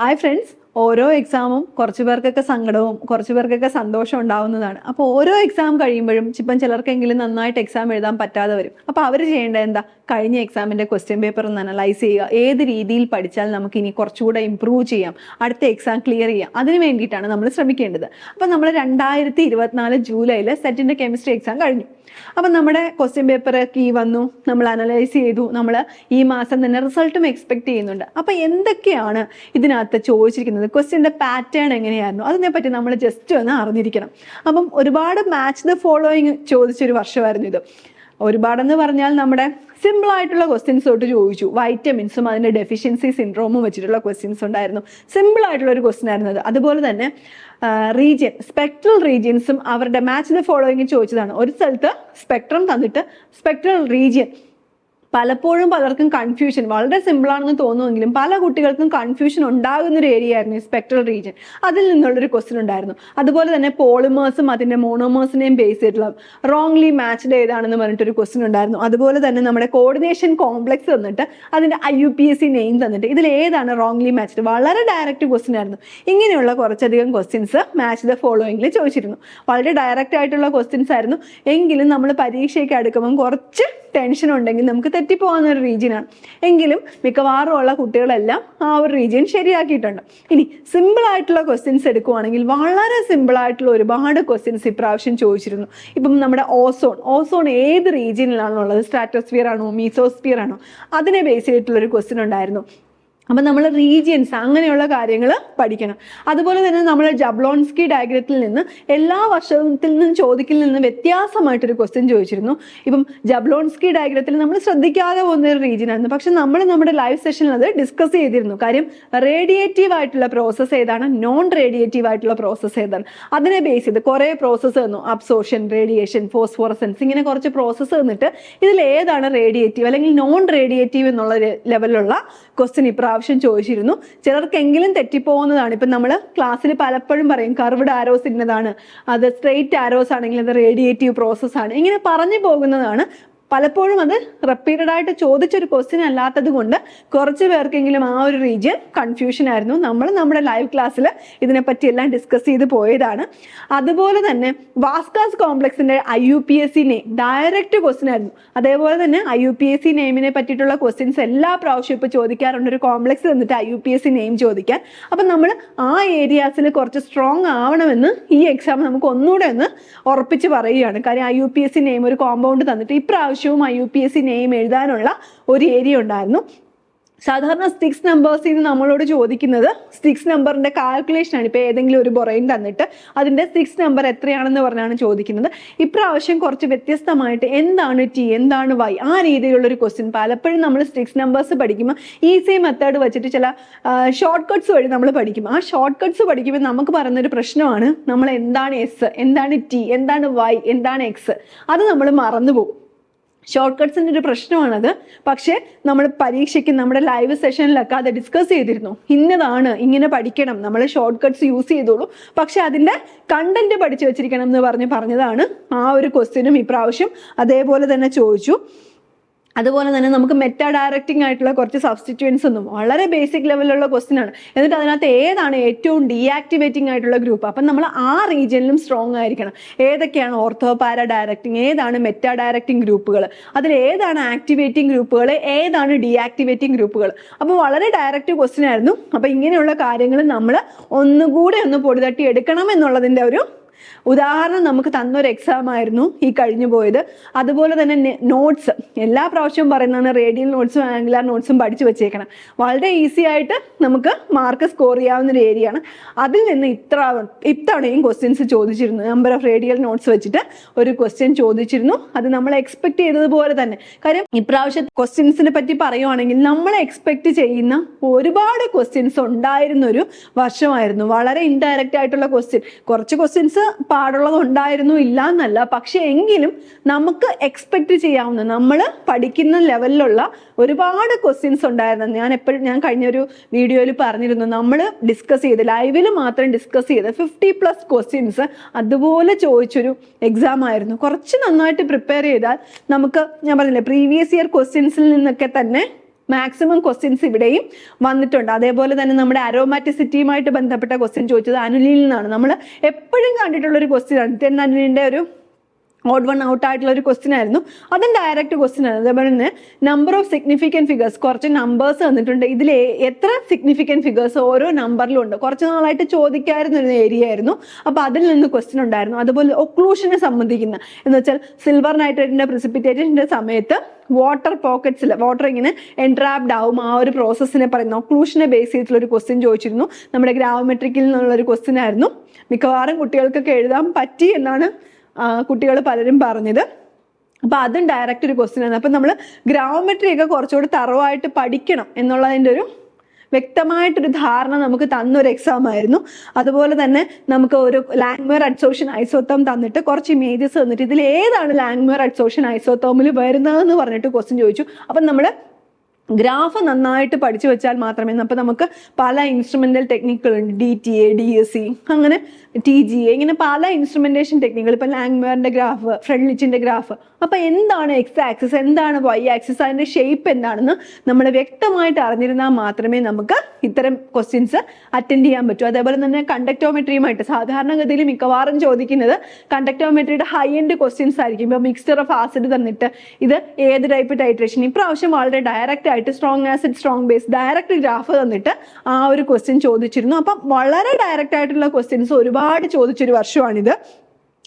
Hi friends, ഓരോ എക്സാമും കുറച്ച് പേർക്കൊക്കെ സങ്കടവും കുറച്ച് പേർക്കൊക്കെ സന്തോഷം ഉണ്ടാവുന്നതാണ്. അപ്പോൾ ഓരോ എക്സാം കഴിയുമ്പോഴും ഇപ്പം ചിലർക്കെങ്കിലും നന്നായിട്ട് എക്സാം എഴുതാൻ പറ്റാതെ വരും. അപ്പോൾ അവർ ചെയ്യേണ്ടത് എന്താ? കഴിഞ്ഞ എക്സാമിന്റെ ക്വസ്റ്റ്യൻ പേപ്പർ ഒന്ന് അനലൈസ് ചെയ്യുക. ഏത് രീതിയിൽ പഠിച്ചാൽ നമുക്ക് ഇനി കുറച്ചുകൂടെ ഇമ്പ്രൂവ് ചെയ്യാം? അടുത്ത എക്സാം ക്ലിയർ ചെയ്യാം. അതിന് വേണ്ടിയിട്ടാണ് നമ്മൾ ശ്രമിക്കേണ്ടത്. അപ്പോൾ നമ്മൾ രണ്ടായിരത്തി ഇരുപത്തിനാല് ജൂലൈയിൽ സെറ്റിന്റെ കെമിസ്ട്രി എക്സാം കഴിഞ്ഞു. അപ്പം നമ്മുടെ ക്വസ്റ്റ്യൻ പേപ്പർ കീ വന്നു നമ്മൾ അനലൈസ് ചെയ്തു. നമ്മൾ ഈ മാസം തന്നെ റിസൾട്ടും എക്സ്പെക്ട് ചെയ്യുന്നുണ്ട്. അപ്പം എന്തൊക്കെയാണ് ഇതിനകത്ത് ചോദിച്ചിരിക്കുന്നത്? ക്വസ്റ്റ്യന്റെ പാറ്റേൺ എങ്ങനെയായിരുന്നു? അതിനെപ്പറ്റി നമ്മൾ ജസ്റ്റ് ഒന്ന് അറിഞ്ഞിരിക്കണം. അപ്പം ഒരുപാട് മാച്ച് ദ ഫോളോയിങ് ചോദിച്ചൊരു വർഷമായിരുന്നു ഇത്. ഒരുപാടെന്ന് പറഞ്ഞാൽ നമ്മുടെ സിമ്പിൾ ആയിട്ടുള്ള ക്വസ്റ്റ്യൻസ് തൊട്ട് ചോദിച്ചു. വൈറ്റമിൻസും അതിന്റെ ഡെഫിഷ്യൻസി സിൻഡ്രോമും വെച്ചിട്ടുള്ള ക്വസ്റ്റ്യൻസ് ഉണ്ടായിരുന്നു. സിമ്പിൾ ആയിട്ടുള്ള ഒരു ക്വസ്റ്റ്യൻ ആയിരുന്നു അത്. അതുപോലെ തന്നെ റീജിയൻ സ്പെക്ട്രൽ റീജിയൻസും അവരുടെ മാച്ച് ദ ഫോളോയിങ് ചോദിച്ചതാണ്. ഒരു സ്ഥലത്ത് സ്പെക്ട്രം തന്നിട്ട് സ്പെക്ട്രൽ റീജിയൻ പലപ്പോഴും പലർക്കും കൺഫ്യൂഷൻ വളരെ സിമ്പിൾ ആണെന്ന് തോന്നുമെങ്കിലും പല കുട്ടികൾക്കും കൺഫ്യൂഷൻ ഉണ്ടാകുന്ന ഒരു ഏരിയ ആയിരുന്നു സ്പെക്ട്രൽ റീജിയൻ അതിൽ നിന്നുള്ളൊരു ക്വസ്റ്റ്യൻ ഉണ്ടായിരുന്നു. അതുപോലെ തന്നെ പോളിമേഴ്സും അതിന്റെ മോണോമേഴ്സിനെയും ബേസ് ചെയ്തിട്ടുള്ള റോങ്ലി മാച്ച്ഡ് ഏതാണെന്ന് പറഞ്ഞിട്ടൊരു ക്വസ്റ്റ്യൻ ഉണ്ടായിരുന്നു. അതുപോലെ തന്നെ നമ്മുടെ കോർഡിനേഷൻ കോംപ്ലക്സ് തന്നിട്ട് അതിന്റെ I U P S C name തന്നിട്ട് ഇതിൽ ഏതാണ് റോങ്ലി മാച്ച്ഡ് വളരെ ഡയറക്റ്റ് ക്വസ്റ്റ്യൻ ആയിരുന്നു. ഇങ്ങനെയുള്ള കുറച്ചധികം ക്വസ്റ്റ്യൻസ് മാച്ച് ദ ഫോളോയിങ്ങിൽ ചോദിച്ചിരുന്നു. വളരെ ഡയറക്റ്റ് ആയിട്ടുള്ള ക്വസ്റ്റ്യൻസ് ആയിരുന്നു. എങ്കിലും നമ്മൾ പരീക്ഷയ്ക്ക് അടുക്കുമ്പം കുറച്ച് ടെൻഷൻ ഉണ്ടെങ്കിൽ നമുക്ക് തെറ്റിപ്പോകുന്ന ഒരു റീജിയനാണ് എങ്കിലും മിക്കവാറും ഉള്ള കുട്ടികളെല്ലാം ആ ഒരു റീജിയൻ ശരിയാക്കിയിട്ടുണ്ട്. ഇനി സിമ്പിൾ ആയിട്ടുള്ള ക്വസ്റ്റ്യൻസ് എടുക്കുവാണെങ്കിൽ വളരെ സിമ്പിൾ ആയിട്ടുള്ള ഒരുപാട് ക്വസ്റ്റ്യൻസ് ഇപ്രാവശ്യം ചോദിച്ചിരുന്നു. ഇപ്പം നമ്മുടെ ഓസോൺ ഓസോൺ ഏത് റീജിയനിലാണുള്ളത് സ്ട്രാറ്റോസ്ഫിയർ ആണോ? മീസോസ്ഫിയർ ആണോ? അതിനെ ബേസ് ചെയ്തിട്ടുള്ള ഒരു ക്വസ്റ്റ്യൻ ഉണ്ടായിരുന്നു. അപ്പം നമ്മൾ റീജിയൻസ് അങ്ങനെയുള്ള കാര്യങ്ങൾ പഠിക്കണം. അതുപോലെ തന്നെ നമ്മൾ ജബ്ലോൺസ്കി ഡയഗ്രത്തിൽ നിന്ന് എല്ലാ വർഷത്തിൽ നിന്നും ചോദിക്കിൽ നിന്ന് വ്യത്യാസമായിട്ടൊരു ക്വസ്റ്റ്യൻ ചോദിച്ചിരുന്നു. ഇപ്പം ജബ്ലോൺസ്കി ഡയഗ്രത്തിൽ നമ്മൾ ശ്രദ്ധിക്കാതെ പോകുന്ന ഒരു റീജിയൻ ആയിരുന്നു. പക്ഷെ നമ്മൾ നമ്മുടെ ലൈവ് സെഷനിൽ അത് ഡിസ്കസ് ചെയ്തിരുന്നു. കാര്യം റേഡിയേറ്റീവ് ആയിട്ടുള്ള പ്രോസസ്സ് ഏതാണ്? നോൺ റേഡിയേറ്റീവ് ആയിട്ടുള്ള പ്രോസസ്സ് ഏതാണ്? അതിനെ ബേസ് ചെയ്ത് കുറേ പ്രോസസ്സ് തന്നു. അബ്സോർഷൻ റേഡിയേഷൻ ഫോസ്ഫോറസൻസ് ഇങ്ങനെ കുറച്ച് പ്രോസസ്സ് തന്നിട്ട് ഇതിൽ ഏതാണ് റേഡിയേറ്റീവ് അല്ലെങ്കിൽ നോൺ റേഡിയേറ്റീവ് എന്നുള്ള ലെവലിലുള്ള ക്വസ്റ്റ്യൻ ഇപ്രാവശ്യം ചോദിച്ചിരുന്നു. ചിലർക്കെങ്കിലും തെറ്റിപ്പോകുന്നതാണ്. ഇപ്പം നമ്മൾ ക്ലാസ്സിൽ പലപ്പോഴും പറയും കർവ്ഡ് ആരോസ് ഇന്നതാണ് അത് സ്ട്രെയിറ്റ് ആരോസ് ആണെങ്കിൽ അത് റേഡിയേറ്റീവ് പ്രോസസ്സാണ്. ഇങ്ങനെ പറഞ്ഞു പോകുന്നതാണ് പലപ്പോഴും അത് റിപ്പീറ്റഡ് ആയിട്ട് ചോദിച്ചൊരു ക്വസ്റ്റ്യൻ അല്ലാത്തത് കൊണ്ട് കുറച്ച് പേർക്കെങ്കിലും ആ ഒരു റീജിയൻ കൺഫ്യൂഷൻ ആയിരുന്നു. നമ്മൾ നമ്മുടെ ലൈവ് ക്ലാസ്സിൽ ഇതിനെപ്പറ്റി എല്ലാം ഡിസ്കസ് ചെയ്ത് പോയതാണ്. അതുപോലെ തന്നെ വാസ്കാസ് കോംപ്ലക്സിന്റെ I U P A C name direct question ആയിരുന്നു. അതേപോലെ തന്നെ I U P A C നെയിമിനെ പറ്റിയിട്ടുള്ള ക്വസ്റ്റ്യൻസ് എല്ലാ പ്രാവശ്യം ഇപ്പോൾ ചോദിക്കാറുണ്ട്. ഒരു കോംപ്ലക്സ് തന്നിട്ട് I U P A C name ചോദിക്കാൻ. അപ്പം നമ്മൾ ആ ഏരിയാസിൽ കുറച്ച് സ്ട്രോങ് ആവണമെന്ന് ഈ എക്സാം നമുക്ക് ഒന്നുകൂടെ ഒന്ന് ഉറപ്പിച്ച് പറയുകയാണ്. കാര്യം I U P A C name ഒരു കോമ്പൗണ്ട് തന്നിട്ട് ഇപ്രാവശ്യവും I U P A C name എഴുതാനുള്ള ഒരു ഏരിയ ഉണ്ടായിരുന്നു. സാധാരണ സ്റ്റിക്സ് നമ്പേഴ്സിൽ നിന്ന് നമ്മളോട് ചോദിക്കുന്നത് സ്റ്റിക്സ് നമ്പറിന്റെ കാൽക്കുലേഷൻ ആണ്. ഇപ്പോൾ ഏതെങ്കിലും ഒരു ബൊറൈൻ തന്നിട്ട് അതിന്റെ സിക്സ് നമ്പർ എത്രയാണെന്ന് പറഞ്ഞാണ് ചോദിക്കുന്നത്. ഇപ്രാവശ്യം കുറച്ച് വ്യത്യസ്തമായിട്ട് എന്താണ് ടി എന്താണ് വൈ ആ രീതിയിലുള്ള ഒരു ക്വസ്റ്റ്യൻ പലപ്പോഴും നമ്മൾ സ്റ്റിക്സ് നമ്പേഴ്സ് പഠിക്കുമ്പോൾ ഈസി മെത്തേഡ് വെച്ചിട്ട് ചില ഷോർട്ട് കട്ട്സ് വഴി നമ്മൾ പഠിക്കും. ആ ഷോർട്ട് കട്ട്സ് പഠിക്കുമ്പോൾ നമുക്ക് പറയുന്നൊരു പ്രശ്നമാണ് നമ്മൾ എന്താണ് എസ് എന്താണ് ടി എന്താണ് വൈ എന്താണ് എക്സ് അത് നമ്മൾ മറന്നു പോകും. ഷോർട്ട് കട്ട്സിന്റെ ഒരു പ്രശ്നമാണത്. പക്ഷേ നമ്മൾ പരീക്ഷയ്ക്ക് നമ്മുടെ ലൈവ് സെഷനിലൊക്കെ അത് ഡിസ്കസ് ചെയ്തിരുന്നു. ഇന്നതാണ് ഇങ്ങനെ പഠിക്കണം. നമ്മൾ ഷോർട്ട് കട്ട്സ് യൂസ് ചെയ്തോളൂ. പക്ഷേ അതിന്റെ കണ്ടന്റ് പഠിച്ചു വെച്ചിരിക്കണം എന്ന് പറഞ്ഞ് പറഞ്ഞതാണ് ആ ഒരു ക്വസ്റ്റ്യനും ഇപ്രാവശ്യം അതേപോലെ തന്നെ ചോദിച്ചു. അതുപോലെ തന്നെ നമുക്ക് മെറ്റാ ഡയറക്റ്റിംഗ് ആയിട്ടുള്ള കുറച്ച് സബ്സ്റ്റിറ്റ്യൂൻസ് ഒന്നും വളരെ ബേസിക് ലെവലിലുള്ള ക്വസ്റ്റ്യൻ ആണ്. എന്നിട്ട് അതിനകത്ത് ഏതാണ് ഏറ്റവും ഡീആക്ടിവേറ്റിംഗ് ആയിട്ടുള്ള ഗ്രൂപ്പ് അപ്പം നമ്മൾ ആ റീജിയനിലും സ്ട്രോങ് ആയിരിക്കണം. ഏതൊക്കെയാണ് ഓർത്തോ പാര ഡയറക്റ്റിംഗ് ഏതാണ് മെറ്റാ ഡയറക്റ്റിംഗ് ഗ്രൂപ്പുകൾ അതിൽ ഏതാണ് ആക്ടിവേറ്റിംഗ് ഗ്രൂപ്പുകൾ ഏതാണ് ഡീആക്ടിവേറ്റിംഗ് ഗ്രൂപ്പുകൾ അപ്പോൾ വളരെ ഡയറക്റ്റ് ക്വസ്റ്റ്യൻ ആയിരുന്നു. അപ്പോൾ ഇങ്ങനെയുള്ള കാര്യങ്ങൾ നമ്മൾ ഒന്നുകൂടെ ഒന്ന് പൊടിതട്ടി എടുക്കണം എന്നുള്ളതിന്റെ ഒരു ഉദാഹരണം നമുക്ക് തന്നൊരു എക്സാം ആയിരുന്നു ഈ കഴിഞ്ഞു പോയത്. അതുപോലെ തന്നെ നോട്ട്സ് എല്ലാ പ്രാവശ്യവും പറയുന്നതാണ് റേഡിയൽ നോട്ട്സും ആംഗുലാർ നോട്ട്സും പഠിച്ചു വെച്ചേക്കണം. വളരെ ഈസി ആയിട്ട് നമുക്ക് മാർക്ക് സ്കോർ ചെയ്യാവുന്ന ഒരു ഏരിയ ആണ്. അതിൽ നിന്ന് ഇത്ര ഇത്തവണയും ക്വസ്റ്റ്യൻസ് ചോദിച്ചിരുന്നു. നമ്പർ ഓഫ് റേഡിയൽ നോട്ട്സ് വെച്ചിട്ട് ഒരു ക്വസ്റ്റ്യൻ ചോദിച്ചിരുന്നു. അത് നമ്മൾ എക്സ്പെക്ട് ചെയ്തതുപോലെ തന്നെ. കാര്യം ഇപ്രാവശ്യം ക്വസ്റ്റ്യൻസിനെ പറ്റി പറയുവാണെങ്കിൽ നമ്മൾ എക്സ്പെക്ട് ചെയ്യുന്ന ഒരുപാട് ക്വസ്റ്റ്യൻസ് ഉണ്ടായിരുന്ന ഒരു വർഷമായിരുന്നു. വളരെ ഇൻഡയറക്റ്റ് ആയിട്ടുള്ള ക്വസ്റ്റ്യൻ കുറച്ച് ക്വസ്റ്റ്യൻസ് പാടുള്ളത് ഉണ്ടായിരുന്നു ഇല്ല എന്നല്ല പക്ഷെ എങ്കിലും നമുക്ക് എക്സ്പെക്ട് ചെയ്യാവുന്ന നമ്മൾ പഠിക്കുന്ന ലെവലിലുള്ള ഒരുപാട് ക്വസ്റ്റ്യൻസ് ഉണ്ടായിരുന്നു. ഞാൻ എപ്പോഴും ഞാൻ കഴിഞ്ഞൊരു വീഡിയോയിൽ പറഞ്ഞിരുന്നു നമ്മൾ ഡിസ്കസ് ചെയ്ത് ലൈവിൽ മാത്രം ഡിസ്കസ് ചെയ്ത് ഫിഫ്റ്റി പ്ലസ് ക്വസ്റ്റ്യൻസ് അതുപോലെ ചോദിച്ചൊരു എക്സാം ആയിരുന്നു. കുറച്ച് നന്നായിട്ട് പ്രിപ്പയർ ചെയ്താൽ നമുക്ക് ഞാൻ പറഞ്ഞില്ലേ പ്രീവിയസ് ഇയർ ക്വസ്റ്റ്യൻസിൽ നിന്നൊക്കെ തന്നെ മാക്സിമം ക്വസ്റ്റ്യൻസ് ഇവിടെയും വന്നിട്ടുണ്ട്. അതേപോലെ തന്നെ നമ്മുടെ അരോമാറ്റിസിറ്റിയുമായിട്ട് ബന്ധപ്പെട്ട ക്വസ്റ്റ്യൻ ചോദിച്ചത് അനുലിൽ നിന്നാണ്. നമ്മൾ എപ്പോഴും കണ്ടിട്ടുള്ള ഒരു ക്വസ്റ്റ്യൻ ആണ് ടെൻ ഒരു ഓഡ് വൺ ഔട്ട് ആയിട്ടുള്ള ഒരു ക്വസ്റ്റ്യൻ ആയിരുന്നു. അതും ഡയറക്റ്റ് ക്വസ്റ്റ്യൻ ആണ്. അതേപോലെ തന്നെ നമ്പർ ഓഫ് സിഗ്നിഫിക്കന്റ് ഫിഗേഴ്സ് കുറച്ച് നമ്പേഴ്സ് തന്നിട്ടുണ്ട് ഇതിൽ എത്ര സിഗ്നിഫിക്കന്റ് ഫിഗേഴ്സ് ഓരോ നമ്പറിലും ഉണ്ട്. കുറച്ച് നാളായിട്ട് ചോദിക്കാറുന്ന ഒരു ഏരിയ ആയിരുന്നു. അപ്പോൾ അതിൽ നിന്ന് ക്വസ്റ്റ്യൻ ഉണ്ടായിരുന്നു. അതുപോലെ ഒക്ലൂഷനെ സംബന്ധിക്കുന്ന എന്ന് വെച്ചാൽ സിൽവർ നൈട്രേറ്റിന്റെ പ്രിസിപ്പിറ്റേറ്റിന്റെ സമയത്ത് വാട്ടർ പോക്കറ്റ്സിൽ വാട്ടർ ഇങ്ങനെ എൻട്രാപ്ഡ് ആവും. ആ ഒരു പ്രോസസ്സിനെ പറയുന്ന ഒക്ലൂഷനെ ബേസ് ചെയ്തിട്ടുള്ള ഒരു ക്വസ്റ്റ്യൻ ചോദിച്ചിരുന്നു. നമ്മുടെ ഗ്രാമമെട്രിക്കിൽ നിന്നുള്ള ഒരു ക്വസ്റ്റ്യൻ ആയിരുന്നു. മിക്കവാറും കുട്ടികൾക്കൊക്കെ എഴുതാൻ പറ്റി എന്നാണ് കുട്ടികൾ പലരും പറഞ്ഞത്. അപ്പോൾ അതും ഡയറക്റ്റ് ഒരു ക്വസ്റ്റ്യൻ ആണ്. അപ്പം നമ്മൾ ഗ്രാമമെട്രി ഒക്കെ കുറച്ചുകൂടി തറവായിട്ട് പഠിക്കണം എന്നുള്ളതിന്റെ ഒരു വ്യക്തമായിട്ടൊരു ധാരണ നമുക്ക് തന്നൊരു എക്സാം ആയിരുന്നു. അതുപോലെ തന്നെ നമുക്ക് ഒരു ലാംഗ്വേർ അഡ്സോഷൻ ഐസോത്തോം തന്നിട്ട് കുറച്ച് ഇമേജസ് തന്നിട്ട് ഇതിൽ ഏതാണ് ലാംഗ്വേർ അഡ്സോഷൻ ഐസോത്തോമിൽ വരുന്നതെന്ന് പറഞ്ഞിട്ട് ക്വസ്റ്റ്യൻ ചോദിച്ചു. അപ്പം നമ്മൾ ഗ്രാഫ് നന്നായിട്ട് പഠിച്ചു വെച്ചാൽ മാത്രമേ അപ്പോൾ നമുക്ക് പല instrumental ടെക്നിക്കുകളുണ്ട് D T A D S C അങ്ങനെ ടി ജി എ ഇങ്ങനെ പല ഇൻസ്ട്രുമെന്റേഷൻ ടെക്നിക്കുകൾ ഇപ്പം ലാംഗ്വേറിന്റെ ഗ്രാഫ് ഫ്രെഡ്ലിച്ചിന്റെ ഗ്രാഫ് അപ്പോൾ എന്താണ് എക്സ് ആക്സിസ് എന്താണ് വൈ ആക്സിസ് അതിന്റെ ഷേപ്പ് എന്താണെന്ന് നമ്മൾ വ്യക്തമായിട്ട് അറിഞ്ഞിരുന്നാൽ മാത്രമേ നമുക്ക് ഇത്തരം ക്വസ്റ്റ്യൻസ് അറ്റൻഡ് ചെയ്യാൻ പറ്റൂ. അതേപോലെ തന്നെ കണ്ടക്ടോമെട്രിയുമായിട്ട് സാധാരണഗതിയിൽ മിക്കവാറും ചോദിക്കുന്നത് കണ്ടക്ടോമെട്രിയുടെ ഹൈ എൻഡ് ക്വസ്റ്റ്യൻസ് ആയിരിക്കും. ഇപ്പോൾ മിക്സ്ചർ ഓഫ് ആസിഡ് തന്നിട്ട് ഇത് ഏത് ടൈപ്പ് ടൈട്രേഷൻ ഇപ്രാവശ്യം വളരെ ഡയറക്റ്റ് ആയിട്ട് strong acid strong base direct graph തന്നിട്ട് ആ ഒരു ക്വസ്റ്റ്യൻ ചോദിച്ചിരുന്നു. അപ്പം വളരെ ഡയറക്റ്റ് ആയിട്ടുള്ള ക്വസ്റ്റ്യൻസ് ഒരുപാട് ചോദിച്ചൊരു വർഷമാണിത്.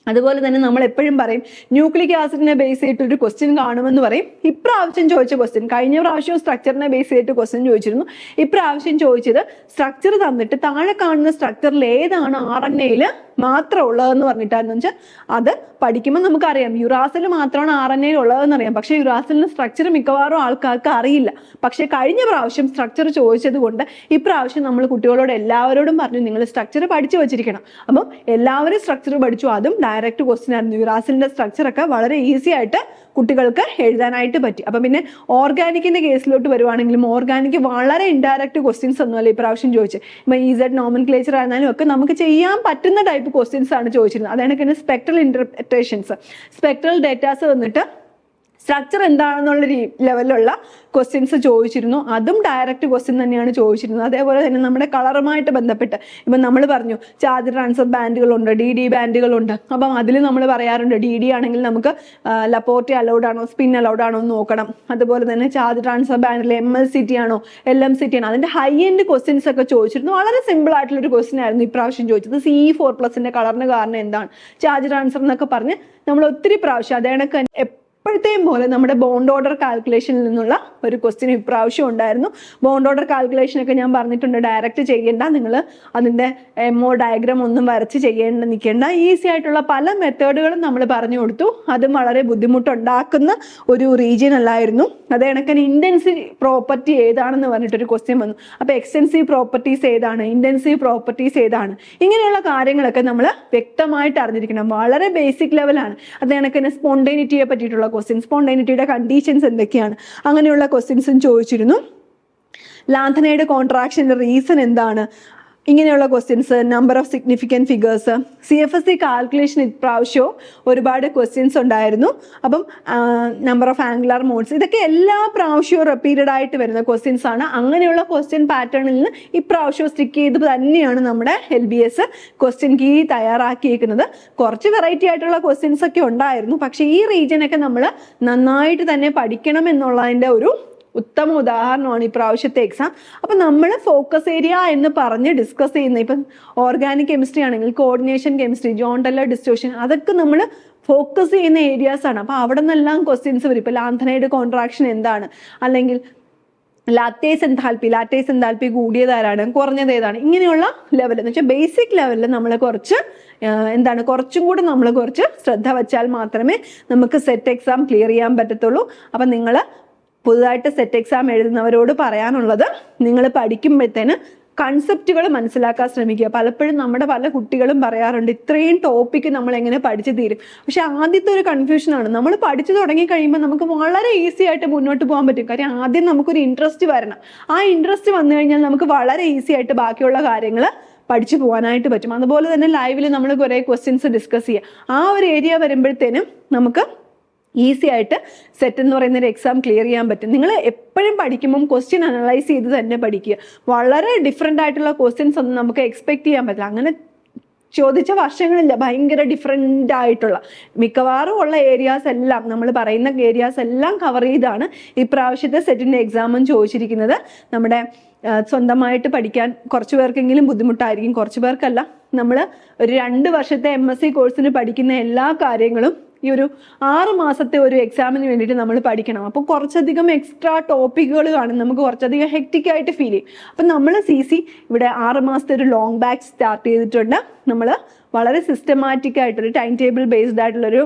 അതുപോലെ തന്നെ നമ്മൾ എപ്പോഴും പറയും ന്യൂക്ലിക് ആസിഡിനെ ബേസ് ചെയ്തിട്ട് ഒരു ക്വസ്റ്റ്യൻ കാണുമെന്ന് പറയും. ഇപ്രാവശ്യം ചോദിച്ച ക്വസ്റ്റ്യൻ കഴിഞ്ഞ പ്രാവശ്യം സ്ട്രക്ചറിനെ ബേസ് ചെയ്തിട്ട് ക്വസ്റ്റ്യൻ ചോദിച്ചിരുന്നു. ഇപ്രാവശ്യം ചോദിച്ചത് സ്ട്രക്ചർ തന്നിട്ട് താഴെ കാണുന്ന സ്ട്രക്ചറിൽ ഏതാണ് ആർ എൻ എയിൽ മാത്രം ഉള്ളതെന്ന് പറഞ്ഞിട്ടായിരുന്നു. വെച്ചാൽ അത് പഠിക്കുമ്പോൾ നമുക്കറിയാം. യുറാസിൽ മാത്രമാണ് ആർ എൻ എയിൽ ഉള്ളതെന്ന് അറിയാം. പക്ഷേ യുറാസിലിന് സ്ട്രക്ചർ മിക്കവാറും ആൾക്കാർക്ക് അറിയില്ല. പക്ഷേ കഴിഞ്ഞ പ്രാവശ്യം സ്ട്രക്ചർ ചോദിച്ചത് കൊണ്ട് ഇപ്രാവശ്യം നമ്മൾ കുട്ടികളോട് എല്ലാവരോടും പറഞ്ഞു നിങ്ങൾ സ്ട്രക്ചർ പഠിച്ചു വെച്ചിരിക്കണം. അപ്പം എല്ലാവരും സ്ട്രക്ചർ പഠിച്ചു. അതും ഡയറക്റ്റ് ക്വസ്റ്റ്യൻ ആയിരുന്നു. യുറാസിലിന്റെ സ്ട്രക്ചർ ഒക്കെ വളരെ ഈസി ആയിട്ട് കുട്ടികൾക്ക് എഴുതാനായിട്ട് പറ്റി. അപ്പം പിന്നെ ഓർഗാനിക്കിന്റെ കേസിലോട്ട് വരുവാണെങ്കിലും ഓർഗാനിക് വളരെ ഇൻഡയറക്റ്റ് ക്വസ്റ്റ്യൻസ് ഒന്നുമല്ല ഇപ്രാവശ്യം ചോദിച്ചു. ഇപ്പം ഈ സെഡ് നോമൻ ക്ലേച്ചർ ആയിരുന്നാലും ഒക്കെ നമുക്ക് ചെയ്യാൻ പറ്റുന്ന ടൈപ്പ് ക്വസ്റ്റ്യൻസ് ആണ് ചോദിച്ചിരുന്നത്. അതാണ് പിന്നെ സ്പെക്ട്രൽ ഇന്റർപ്രിറ്റേഷൻസ് സ്പെക്ട്രൽ ഡേറ്റാസ് വന്നിട്ട് സ്ട്രക്ചർ എന്താണെന്നുള്ള ലെവലിലുള്ള ക്വസ്റ്റ്യൻസ് ചോദിച്ചിരുന്നു. അതും ഡയറക്റ്റ് ക്വസ്റ്റ്യൻ തന്നെയാണ് ചോദിച്ചിരുന്നത്. അതേപോലെ തന്നെ നമ്മുടെ കളറുമായിട്ട് ബന്ധപ്പെട്ട് ഇപ്പം നമ്മൾ പറഞ്ഞു ചാർജ് ട്രാൻസ്ഫർ ബാൻഡുകളുണ്ട് ഡി ഡി ബാൻഡുകളുണ്ട് അപ്പം അതിൽ നമ്മൾ പറയാറുണ്ട് ഡി ഡി ആണെങ്കിൽ നമുക്ക് ലപ്പോർട്ടി അലൗഡ് ആണോ സ്പിൻ അലൗഡ് ആണോ എന്ന് നോക്കണം. അതുപോലെ തന്നെ ചാർജ് ട്രാൻസ്ഫർ ബാൻഡിൽ എം എൽ സി ടി ആണോ എൽ എം സി ടി ആണോ അതിന്റെ ഹൈ എൻഡ് ക്വസ്റ്റ്യൻസ് ഒക്കെ ചോദിച്ചിരുന്നു. വളരെ സിമ്പിൾ ആയിട്ടുള്ള ഒരു ക്വസ്റ്റ്യൻ ആയിരുന്നു ഇപ്രാവശ്യം ചോദിച്ചത്. സി ഫോർ പ്ലസിന്റെ കളറിന് കാരണം എന്താണ്? ചാർജ് ട്രാൻസ്ഫർ എന്നൊക്കെ പറഞ്ഞ് നമ്മൾ ഒത്തിരി പ്രാവശ്യം അതേ കണക്ക് എപ്പോഴത്തെയും പോലെ നമ്മുടെ ബോണ്ട് ഓർഡർ കാൽക്കുലേഷനിൽ നിന്നുള്ള ഒരു ക്വസ്റ്റ്യൻ ഇപ്രാവശ്യം ഉണ്ടായിരുന്നു. ബോണ്ട് ഓർഡർ കാൽക്കുലേഷൻ ഒക്കെ ഞാൻ പറഞ്ഞിട്ടുണ്ട് ഡയറക്റ്റ് ചെയ്യേണ്ട. നിങ്ങൾ അതിന്റെ എമോ ഡയഗ്രാം ഒന്നും വരച്ച് ചെയ്യേണ്ട നിൽക്കേണ്ട ഈസി ആയിട്ടുള്ള പല മെത്തേഡുകളും നമ്മൾ പറഞ്ഞു കൊടുത്തു. അതും വളരെ ബുദ്ധിമുട്ടുണ്ടാക്കുന്ന ഒരു റീജിയൻ അല്ലായിരുന്നു. അതേ കണക്കിന് ഇന്റൻസീവ് പ്രോപ്പർട്ടി ഏതാണെന്ന് പറഞ്ഞിട്ടൊരു ക്വസ്റ്റ്യൻ വന്നു. അപ്പോൾ എക്സ്റ്റൻസീവ് പ്രോപ്പർട്ടീസ് ഏതാണ്? ഇന്റൻസീവ് പ്രോപ്പർട്ടീസ് ഏതാണ്? ഇങ്ങനെയുള്ള കാര്യങ്ങളൊക്കെ നമ്മൾ വ്യക്തമായിട്ട് അറിഞ്ഞിരിക്കണം. വളരെ ബേസിക് ലെവലാണ് അതേ കണക്കിന് സ്പോണ്ടേനിറ്റിയെ പറ്റിയിട്ടുള്ള ക്വസ്റ്റ്യൻ സ്പോണ്ടൈനിറ്റിയുടെ കണ്ടീഷൻസ് എന്തൊക്കെയാണ്? അങ്ങനെയുള്ള ക്വസ്റ്റ്യൻസും ചോദിച്ചിരുന്നു. ലാന്തനയുടെ കോൺട്രാക്ഷന്റെ റീസൺ എന്താണ്? ഇങ്ങനെയുള്ള questions number of significant figures C F S E calculation ഇപ്രാവശ്യവും ഒരുപാട് ക്വസ്റ്റ്യൻസ് ഉണ്ടായിരുന്നു. അപ്പം നമ്പർ ഓഫ് ആംഗുലാർ മോഡ്സ് ഇതൊക്കെ എല്ലാ പ്രാവശ്യവും റിപ്പീറ്റഡ് ആയിട്ട് വരുന്ന ക്വസ്റ്റ്യൻസ് ആണ്. അങ്ങനെയുള്ള ക്വസ്റ്റ്യൻ പാറ്റേണിൽ നിന്ന് ഇപ്രാവശ്യവും സ്റ്റിക്ക് ചെയ്ത് തന്നെയാണ് നമ്മുടെ L B S question key തയ്യാറാക്കിയിരിക്കുന്നത് കുറച്ച് വെറൈറ്റി ആയിട്ടുള്ള ക്വസ്റ്റ്യൻസ് ഒക്കെ ഉണ്ടായിരുന്നു. പക്ഷേ ഈ റീജിയനൊക്കെ നമ്മൾ നന്നായിട്ട് തന്നെ പഠിക്കണം എന്നുള്ളതിന്റെ ഒരു ഉത്തമ ഉദാഹരണമാണ് ഈ പ്രാവശ്യത്തെ എക്സാം അപ്പം നമ്മൾ ഫോക്കസ് ഏരിയ എന്ന് പറഞ്ഞ് ഡിസ്കസ് ചെയ്യുന്ന ഇപ്പം ഓർഗാനിക് കെമിസ്ട്രി ആണെങ്കിൽ coordination chemistry Jahn Teller distortion അതൊക്കെ നമ്മൾ ഫോക്കസ് ചെയ്യുന്ന ഏരിയാസ് ആണ്. അപ്പോൾ അവിടെ നിന്നെല്ലാം ക്വസ്റ്റ്യൻസ് വരും. ഇപ്പോൾ ലാന്തനയുടെ കോൺട്രാക്ഷൻ എന്താണ്? അല്ലെങ്കിൽ ലാറ്റേസ് എൻതാൽപ്പി ലാറ്റേസ് എൻതാൽപ്പി കൂടിയതാരാണ് കുറഞ്ഞത് ഏതാണ്? ഇങ്ങനെയുള്ള ലെവൽ എന്ന് വെച്ചാൽ ബേസിക് ലെവലിൽ നമ്മൾ കുറച്ച് എന്താണ്? കുറച്ചും കൂടി നമ്മൾ കുറച്ച് ശ്രദ്ധ വച്ചാൽ മാത്രമേ നമുക്ക് സെറ്റ് എക്സാം ക്ലിയർ ചെയ്യാൻ പറ്റത്തുള്ളൂ. അപ്പം നിങ്ങൾ പുതുതായിട്ട് സെറ്റ് എക്സാം എഴുതുന്നവരോട് പറയാനുള്ളത് നിങ്ങൾ പഠിക്കുമ്പോഴത്തേന് കൺസെപ്റ്റുകൾ മനസ്സിലാക്കാൻ ശ്രമിക്കുക. പലപ്പോഴും നമ്മുടെ പല കുട്ടികളും പറയാറുണ്ട് ഇത്രയും ടോപ്പിക്ക് നമ്മൾ എങ്ങനെ പഠിച്ചു തീരും? പക്ഷെ ആദ്യത്തെ ഒരു കൺഫ്യൂഷനാണ് നമ്മൾ പഠിച്ചു തുടങ്ങി കഴിയുമ്പോൾ നമുക്ക് വളരെ ഈസി ആയിട്ട് മുന്നോട്ട് പോകാൻ പറ്റും. കാര്യം ആദ്യം നമുക്കൊരു ഇൻട്രസ്റ്റ് വരണം. ആ ഇൻട്രസ്റ്റ് വന്നു കഴിഞ്ഞാൽ നമുക്ക് വളരെ ഈസി ആയിട്ട് ബാക്കിയുള്ള കാര്യങ്ങൾ പഠിച്ചു പോകാനായിട്ട് പറ്റും. അതുപോലെ തന്നെ ലൈവിൽ നമ്മൾ കുറേ ക്വസ്റ്റ്യൻസ് ഡിസ്കസ് ചെയ്യുക. ആ ഒരു ഏരിയ വരുമ്പോഴത്തേനും നമുക്ക് ഈസി ആയിട്ട് സെറ്റ് എന്ന് പറയുന്ന ഒരു എക്സാം ക്ലിയർ ചെയ്യാൻ പറ്റും. നിങ്ങൾ എപ്പോഴും പഠിക്കുമ്പം ക്വസ്റ്റ്യൻ അനലൈസ് ചെയ്ത് തന്നെ പഠിക്കുക. വളരെ ഡിഫറെന്റ് ആയിട്ടുള്ള ക്വസ്റ്റ്യൻസ് ഒന്നും നമുക്ക് എക്സ്പെക്ട് ചെയ്യാൻ പറ്റില്ല. അങ്ങനെ ചോദിച്ച വർഷങ്ങളില്ല. ഭയങ്കര ഡിഫറെന്റ് ആയിട്ടുള്ള. മിക്കവാറും ഉള്ള ഏരിയാസ് എല്ലാം നമ്മൾ പറയുന്ന ഏരിയാസ് എല്ലാം കവർ ചെയ്താണ് ഇപ്രാവശ്യത്തെ സെറ്റിന്റെ എക്സാമും ചോദിച്ചിരിക്കുന്നത്. നമ്മുടെ സ്വന്തമായിട്ട് പഠിക്കാൻ കുറച്ച് പേർക്കെങ്കിലും ബുദ്ധിമുട്ടായിരിക്കും. കുറച്ച് പേർക്കല്ല. നമ്മൾ ഒരു രണ്ട് വർഷത്തെ എം എസ് സി കോഴ്സിന് പഠിക്കുന്ന എല്ലാ കാര്യങ്ങളും ഈ ഒരു ആറ് മാസത്തെ ഒരു എക്സാമിന് വേണ്ടിയിട്ട് നമ്മൾ പഠിക്കണം. അപ്പോൾ കുറച്ചധികം എക്സ്ട്രാ ടോപ്പിക്കുകൾ കാണും. നമുക്ക് കുറച്ചധികം ഹെക്റ്റിക് ആയിട്ട് ഫീൽ ചെയ്യും. അപ്പം നമ്മൾ സി സി ഇവിടെ ആറ് മാസത്തെ ഒരു ലോങ് ബാക്ക് സ്റ്റാർട്ട് ചെയ്തിട്ടുണ്ട്. നമ്മൾ വളരെ സിസ്റ്റമാറ്റിക് ആയിട്ടൊരു ടൈം ടേബിൾ ബേസ്ഡ് ആയിട്ടുള്ളൊരു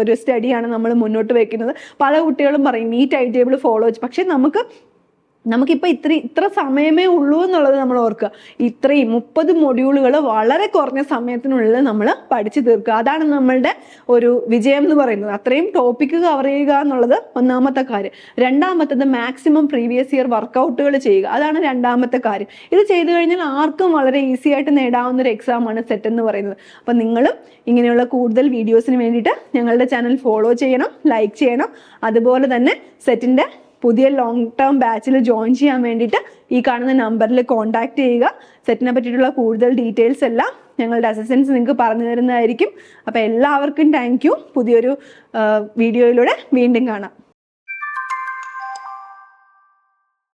ഒരു സ്റ്റഡിയാണ് നമ്മൾ മുന്നോട്ട് വെക്കുന്നത്. പല കുട്ടികളും പറയും ഈ ടൈം ടേബിൾ ഫോളോ പക്ഷേ നമുക്ക് നമുക്കിപ്പോൾ ഇത്ര ഇത്ര സമയമേ ഉള്ളൂ എന്നുള്ളത് നമ്മൾ ഓർക്കുക. ഇത്രയും മുപ്പത് മൊഡ്യൂളുകൾ വളരെ കുറഞ്ഞ സമയത്തിനുള്ളിൽ നമ്മൾ പഠിച്ചു തീർക്കുക. അതാണ് നമ്മളുടെ ഒരു വിജയം എന്ന് പറയുന്നത്. അത്രയും ടോപ്പിക് കവർ ചെയ്യുക എന്നുള്ളത് ഒന്നാമത്തെ കാര്യം. രണ്ടാമത്തത് മാക്സിമം പ്രീവിയസ് ഇയർ വർക്കൗട്ടുകൾ ചെയ്യുക. അതാണ് രണ്ടാമത്തെ കാര്യം. ഇത് ചെയ്തു കഴിഞ്ഞാൽ ആർക്കും വളരെ ഈസി ആയിട്ട് നേടാവുന്ന ഒരു എക്സാമാണ് സെറ്റ് എന്ന് പറയുന്നത്. അപ്പം നിങ്ങളും ഇങ്ങനെയുള്ള കൂടുതൽ വീഡിയോസിന് വേണ്ടിയിട്ട് ഞങ്ങളുടെ ചാനൽ ഫോളോ ചെയ്യണം ലൈക്ക് ചെയ്യണം. അതുപോലെ തന്നെ സെറ്റിന്റെ പുതിയ ലോങ് ടേം ബാച്ചിൽ ജോയിൻ ചെയ്യാൻ വേണ്ടിയിട്ട് ഈ കാണുന്ന നമ്പറിൽ കോൺടാക്ട് ചെയ്യുക. സെറ്റിനെ പറ്റിയിട്ടുള്ള കൂടുതൽ ഡീറ്റെയിൽസ് എല്ലാം ഞങ്ങളുടെ അസിസ്റ്റൻസ് നിങ്ങൾക്ക് പറഞ്ഞു തരുന്നതായിരിക്കും. അപ്പോൾ എല്ലാവർക്കും താങ്ക് യു പുതിയൊരു വീഡിയോയിലൂടെ വീണ്ടും കാണാം.